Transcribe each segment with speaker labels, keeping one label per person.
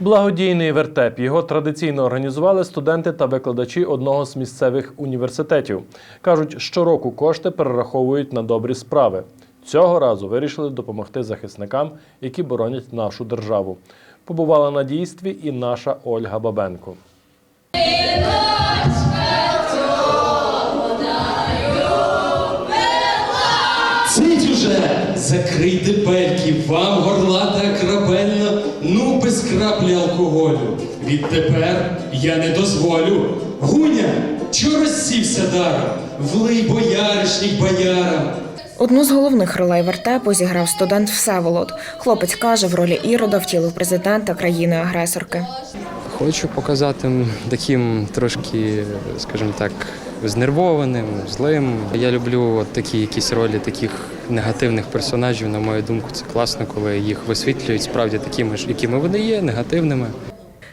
Speaker 1: Благодійний вертеп його традиційно організували студенти та викладачі одного з місцевих університетів. кажуть, щороку кошти перераховують на добрі справи. Цього разу вирішили допомогти захисникам, які боронять нашу державу. Побувала на дійстві і наша Ольга Бабенко.
Speaker 2: Цить уже! Закрийте пельки, вам горлата крапельна, ну без краплі алкоголю. Відтепер я не дозволю. Гуня, чо розсівся даром? Влий бояришніх боярам.
Speaker 3: Одну з головних ролей вертепу зіграв студент Всеволод. Хлопець каже, в ролі Ірода втілив президента країни-агресорки.
Speaker 4: Хочу показати таким трошки, скажімо так, знервованим, злим. Я люблю от такі якісь ролі таких негативних персонажів. На мою думку, це класно, коли їх висвітлюють справді такими ж, якими вони є, негативними.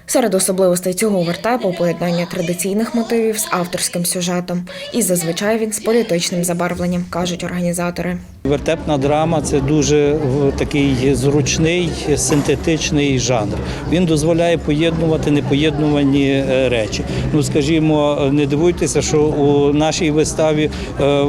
Speaker 3: Серед особливостей цього вертепу поєднання традиційних мотивів з авторським сюжетом. І зазвичай він з політичним забарвленням, кажуть організатори.
Speaker 5: Вертепна драма це дуже такий зручний синтетичний жанр. Він дозволяє поєднувати непоєднувані е, речі. Ну, скажімо, не дивуйтеся, що у нашій виставі е,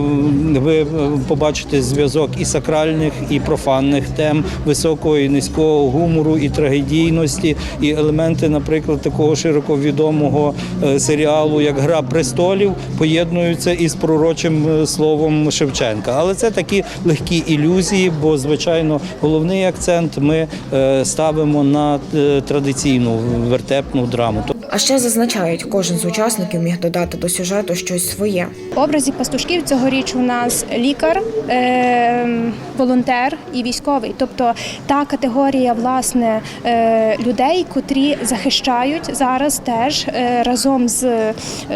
Speaker 5: ви е, побачите зв'язок і сакральних, і профанних тем, високого і низького гумору, і трагедійності, і елементи, наприклад, такого широко відомого серіалу, як Гра престолів, поєднуються із пророчим словом Шевченка. Але це такі легкі ілюзії, бо звичайно головний акцент ми е, ставимо на е, традиційну вертепну драму.
Speaker 3: А ще зазначають, кожен з учасників міг додати до сюжету щось своє.
Speaker 6: В образі пастушків цьогоріч у нас лікар, е, волонтер і військовий. Тобто та категорія власне е, людей, котрі захищають зараз теж е, разом з е,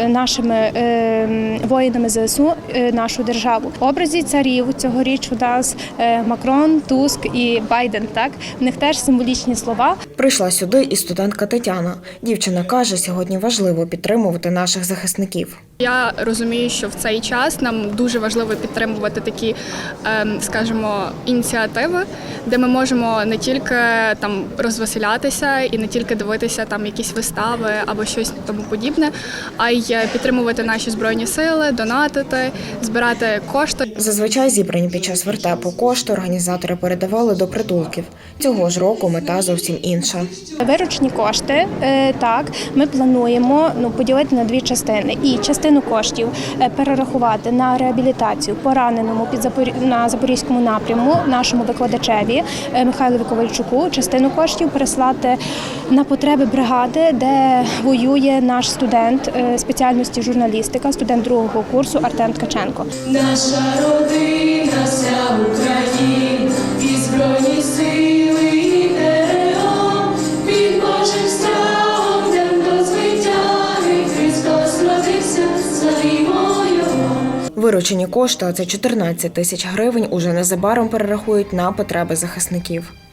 Speaker 6: нашими е, воїнами ЗСУ нашу державу. В образі царів цьогоріч у нас Макрон, Туск і Байден. Так в них теж символічні слова.
Speaker 3: Прийшла сюди і студентка Тетяна. Дівчина каже, сьогодні важливо підтримувати наших захисників.
Speaker 7: Я розумію, що в цей час нам дуже важливо підтримувати такі, ем, скажімо, ініціативи, де ми можемо не тільки там розвеселятися і не тільки дивитися там якісь вистави або щось тому подібне, а й підтримувати наші збройні сили, донатити, збирати кошти.
Speaker 3: Зазвичай зібрані під час вертепу кошти організатори передавали до притулків. Цього ж року мета зовсім інша.
Speaker 6: Виручні кошти е, так ми плануємо ну поділити на дві частини і частину коштів е, перерахувати на реабілітацію пораненому під Запорі... на запорізькому напряму нашому викладачеві е, Михайлові Ковальчуку. Частину коштів переслати на потреби бригади, де воює наш студент е, спеціальності журналістика, студент другого курсу Артем Ткаченко.
Speaker 8: Наша родина,
Speaker 3: Виручені кошти, а це 14 тисяч гривень, уже незабаром перерахують на потреби захисників.